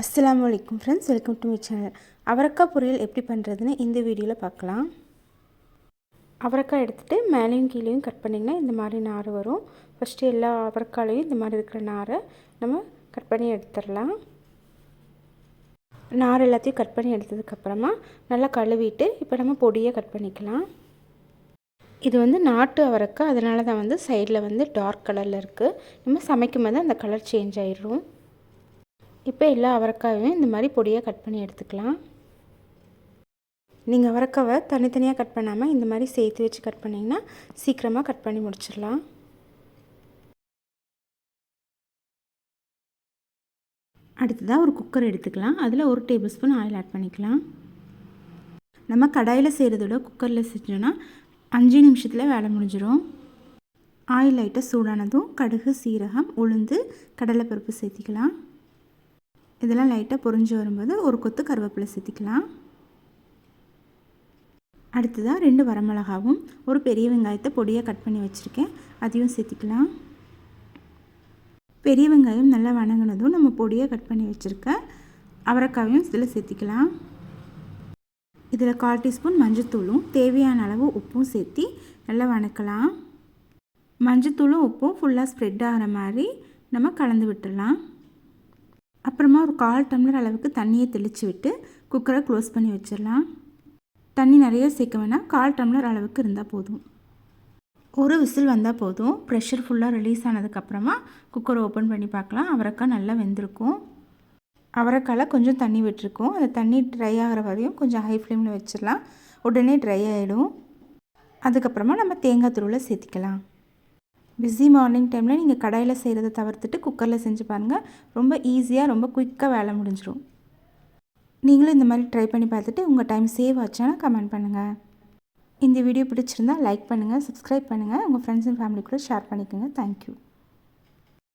அஸ்லாம் அலைக்கும் friends welcome to my channel அவரக்காய் பொரியல் எப்படி பண்ணுறதுன்னு இந்த வீடியோவில் பார்க்கலாம். அவரக்காய் எடுத்துகிட்டு மேலேயும் கீழேயும் கட் பண்ணிங்கன்னா இந்த மாதிரி நார் வரும். ஃபஸ்ட்டு எல்லா அவரக்காயிலையும் இந்த மாதிரி இருக்கிற நாரை நம்ம கட் பண்ணி எடுத்துடலாம். நார் எல்லாத்தையும் கட் பண்ணி எடுத்ததுக்கப்புறமா நல்லா கழுவிட்டு இப்போ நம்ம பொடியை கட் பண்ணிக்கலாம். இது வந்து நாட்டு அவரக்காய் அதனால தான் வந்து சைடில் வந்து டார்க் கலரில் இருக்குது நம்ம சமைக்கும் போது அந்த கலர் சேஞ்ச் ஆயிடும் இப்போ எல்லா அவரைக்காயும் இந்த மாதிரி பொடியாக கட் பண்ணி எடுத்துக்கலாம். நீங்கள் அவரைக்காவை தனித்தனியாக கட் பண்ணாமல் இந்த மாதிரி சேர்த்து வச்சு கட் பண்ணிங்கன்னா சீக்கிரமாக கட் பண்ணி முடிச்சிடலாம். அடுத்ததாக ஒரு குக்கர் எடுத்துக்கலாம். அதில் ஒரு டேபிள் ஸ்பூன் ஆயில் ஆட் பண்ணிக்கலாம். நம்ம கடாயில் செய்கிறதோட குக்கரில் செஞ்சோன்னா அஞ்சு நிமிஷத்தில் வேலை முடிஞ்சிடும் ஆயில் லைட்டாக சூடானதும் கடுகு சீரகம் உளுந்து கடலைப்பருப்பு சேர்த்திக்கலாம். இதெல்லாம் லைட்டாக பொரிஞ்சு வரும்போது ஒரு கொத்து கருவேப்பிலை சேர்த்திக்கலாம் அடுத்ததாக ரெண்டு வரமிளகாவும் ஒரு பெரிய வெங்காயத்தை பொடியாக கட் பண்ணி வச்சுருக்கேன். அதையும் சேர்த்திக்கலாம் பெரிய வெங்காயம் நல்லா வணங்கினதும் நம்ம பொடியாக கட் பண்ணி வச்சுருக்க அவரைக்காயும் இதில் சேர்த்திக்கலாம் இதில் கால் டீஸ்பூன் மஞ்சத்தூளும் தேவையான அளவு உப்பும் சேர்த்தி நல்லா வணக்கலாம். மஞ்சத்தூளும் உப்பும் ஃபுல்லாக ஸ்ப்ரெட் ஆகிற மாதிரி நம்ம கலந்து விட்டுடலாம். அப்புறமா ஒரு கால் டம்ளர் அளவுக்கு தண்ணியை தெளித்து விட்டு குக்கரை க்ளோஸ் பண்ணி வச்சிடலாம். தண்ணி நிறைய சேர்க்க வேணாம். கால் டம்ளர் அளவுக்கு இருந்தால் போதும். ஒரு விசில் வந்தால் போதும். ப்ரெஷர் ஃபுல்லாக ரிலீஸ் ஆனதுக்கப்புறமா குக்கரை ஓப்பன் பண்ணி பார்க்கலாம். அவரைக்காய் நல்லா வெந்திருக்கும். அவரைக்காயில் கொஞ்சம் தண்ணி விட்டுருக்கோம். அந்த தண்ணி ட்ரை ஆகிற வரையும் கொஞ்சம் ஹை ஃப்ளேமில் வச்சிடலாம். உடனே ட்ரை ஆகிடும் அதுக்கப்புறமா நம்ம தேங்காய் துருவில் சேர்த்திக்கலாம். பிஸி மார்னிங் டைமில் நீங்கள் கடையில் செய்கிறத தவிர்த்துட்டு குக்கரில் செஞ்சு பாருங்கள் ரொம்ப ஈஸியாக ரொம்ப குயிக்காக வேலை முடிஞ்சிடும் நீங்களும் இந்த மாதிரி ட்ரை பண்ணி பார்த்துட்டு உங்கள் டைம் சேவ் ஆச்சுன்னா கமெண்ட் பண்ணுங்கள் இந்த வீடியோ பிடிச்சிருந்தால் லைக் பண்ணுங்கள் சப்ஸ்கிரைப் பண்ணுங்கள் உங்கள் ஃப்ரெண்ட்ஸ் அண்ட் ஃபேமிலி கூட ஷேர் பண்ணிக்கோங்க. Thank you